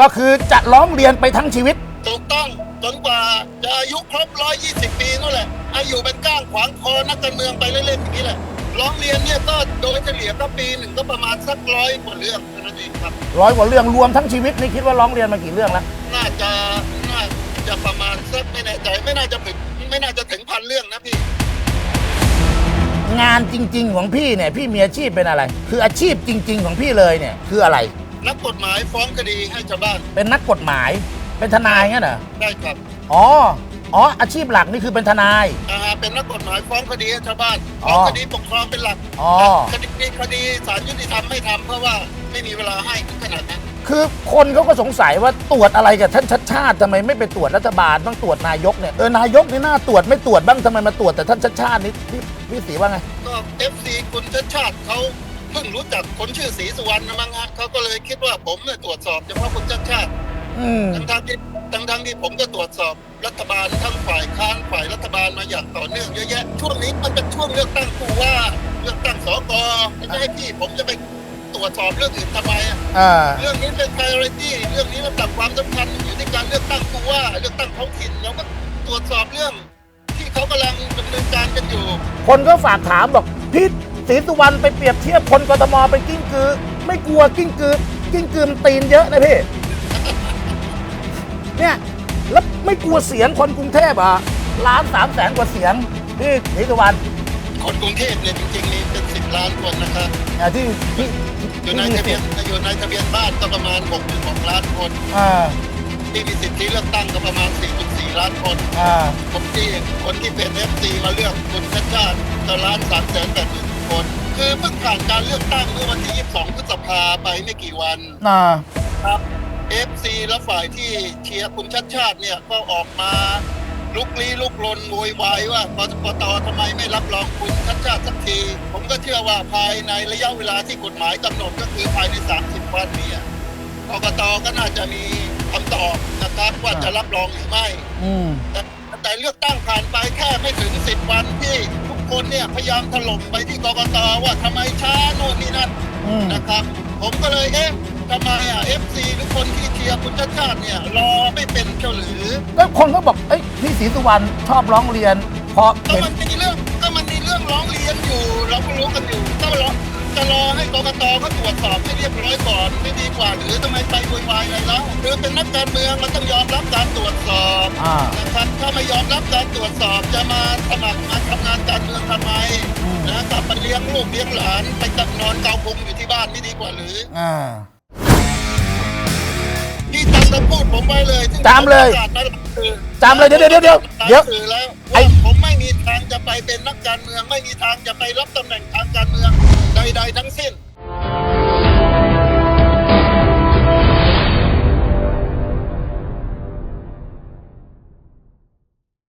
ก็คือจะร้องเรียนไปทั้งชีวิต ถูกต้องจนกว่าจะอายุครบ 120 ปีนั่นแหละอายุเป็นก้างขวางคอนักการเมืองไปเล่นๆอย่างนี้แหละร้องเรียนเนี่ยก็โดยเฉลี่ยก็ปีหนึ่งก็ประมาณสักร้อยกว่าเรื่องเท่านั้นเองครับ ร้อยกว่าเรื่องรวมทั้งชีวิตนี่คิดว่าร้องเรียนมากี่เรื่องแล้วน่าจะน่าจะประมาณสักไม่แน่ใจไม่น่าจะถึงไม่น่าจะถึงพันเรื่องนะพี่ งานจริง ๆ ของพี่เนี่ยพี่มีอาชีพเป็นอะไร คืออาชีพจริง ๆ ของพี่เลยเนี่ยคืออะไร นักกฎหมายฟ้องคดีให้ชาวบ้านเป็นนักกฎหมาย เป็นทนายงั้นเหรอ ได้ครับอ๋อ อ๋อ อาชีพหลักนี่คือเป็นทนาย อ่าเป็นนักกฎหมายฟ้องคดีให้ชาวบ้านอ๋ฟ้อองคดีปกครองเป็นหลักอ๋อ คดีคดีศาลยุติธรรมไม่ทำเพราะว่าไม่มีเวลาให้ถึงขนาดนั้น คือคนเขาก็สงสัยว่าตรวจอะไรกับท่านชัดชาติทำไมไม่ไปตรวจรัฐบาลต้องตรวจนายกเนี่ยเออนายกนี่น่าตรวจไม่ตรวจบ้างทำไมมาตรวจแต่ท่านชัดชาตินี่พี่พี่สีว่าไง ก็เอฟซีคุณชัดชาติเขาเพิ่งรู้จักคนชื่อศรีสุวรรณนะมั้งฮะเขาก็เลยคิดว่าผมเนี่ยตรวจสอบเฉพาะคุณชัดชาติอืมทั้งทั้งๆที่ทั้งทั้งๆที่ผมก็ตรวจสอบรัฐบาลทั้งฝ่ายค้านฝ่ายรัฐบาลมาอย่างต่อเนื่องเยอะแยะช่วงนี้มันเป็นช่วงเลือกตั้งผู้ว่าเลือกตั้งสกไม่ใช่ให้พี่ผมจะไปตรวจสอบเรื่องอื่นทำไมอะ อ่า เรื่องนี้เป็น priority เรื่องนี้ลำดับความสำคัญอยู่ในการเลือกตั้งผู้ว่าเลือกตั้งท้องถิ่นเราก็ตรวจสอบเรื่องที่เขากำลังดำเนินการกันอยู่ คนก็ฝากถามบอกพี่ ศรีสุวรรณไปเปรียบเทียบคนกทมเป็นกิ้งกือ ไม่กลัวกิ้งกือ กิ้งกือมันตีนเยอะนะพี่ เนี่ย แล้วไม่กลัวเสียงคนกรุงเทพอะล้านสามแสนกว่าเสียงพี่ศรีสุวรรณคนกรุงเทพเนี่ยจริงๆมีเป็นสิบล้านคนนะครับอะที่ที่อยู่ที่ในมีทะเบีสิยทนธิ์อยู่ในทะเบียนบ้านก็ประมาณ6.6ล้านคนอ่าที่มีสิทธิเลือกตั้งก็ประมาณ 4.4 ล้านคนอ่าผมที่คนที่เป็น FC มาเลือกคุณชาติชาติต่อล้าน3แสนแปดหมื่น คน คือเพิ่งผ่านการเลือกตั้งเมื่อวันที่ 22 พฤษภาไปไม่กี่วันอ่าครับ FC และฝ่ายที่เชียร์คุณชัดชาติเนี่ยก็ออกมาลุกลี้ลุกลนโวยวายว่าปปตทำไมไม่รับรองคุณชัดชาติสักที ผมก็เชื่อว่าภายในระยะเวลาที่กฎหมายกำหนดก็คือภายใน 30 วันเนี่ยกกตก็น่าจะมีคำตอบนะครับว่าจะรับรองหรือไม่ อืม แต่แต่เลือกตั้งผ่านไปแค่ไม่ถึง 10 วันที่ทุก คนเนี่ยพยายามถล่มไปที่กกตว่าทำไมช้าโน่นนี่นั่นอืม นะครับ ผมก็เลยเอ๊ะทำไมอะ FC ทุกคนที่เชียร์คุณชาติชาติเนี่ยรอไม่เป็นเฉหรือแล้วคนก็บอกเอ้ยพี่ศรีสุวรรณชอบร้องเรียนเพราะก็เห็นมันมีเรื่องก็มันมีเรื่องร้องเรียนอยู่ เราก็รู้กันอยู่ก็รอจะรอให้กกตเขาตรวจสอบให้เรียบร้อยก่อนไม่ดีกว่าหรือทำไมไปโวยวายอะไรแล้วคือเป็นนักการเมืองเราต้องยอมรับการตรวจสอบ อ่า นะครับถ้า ไม่ยอมรับการตรวจสอบจะมาสมัครมาทำงานการเมืองทำไมอืมนะกลับไปเลี้ยงลูกเลี้ยงหลานไปจับนอนเกาพุงอยู่ที่บ้านไม่ดีกว่าหรืออ่านี่จำคำพูดผมไว้เลยซึ่งจำเลยผมประกาศมาหลายสื่อจำเลยเดี๋ยวเดี๋ยวเดี๋ยวเดี๋ยวหลาสื่อแล้วไอ้ ว่าผมไม่มีทางจะไปเป็นนักการเมือง ไม่มีทางจะไปรับตำแหน่งทางการเมืองใด ๆ ทั้งสิ้น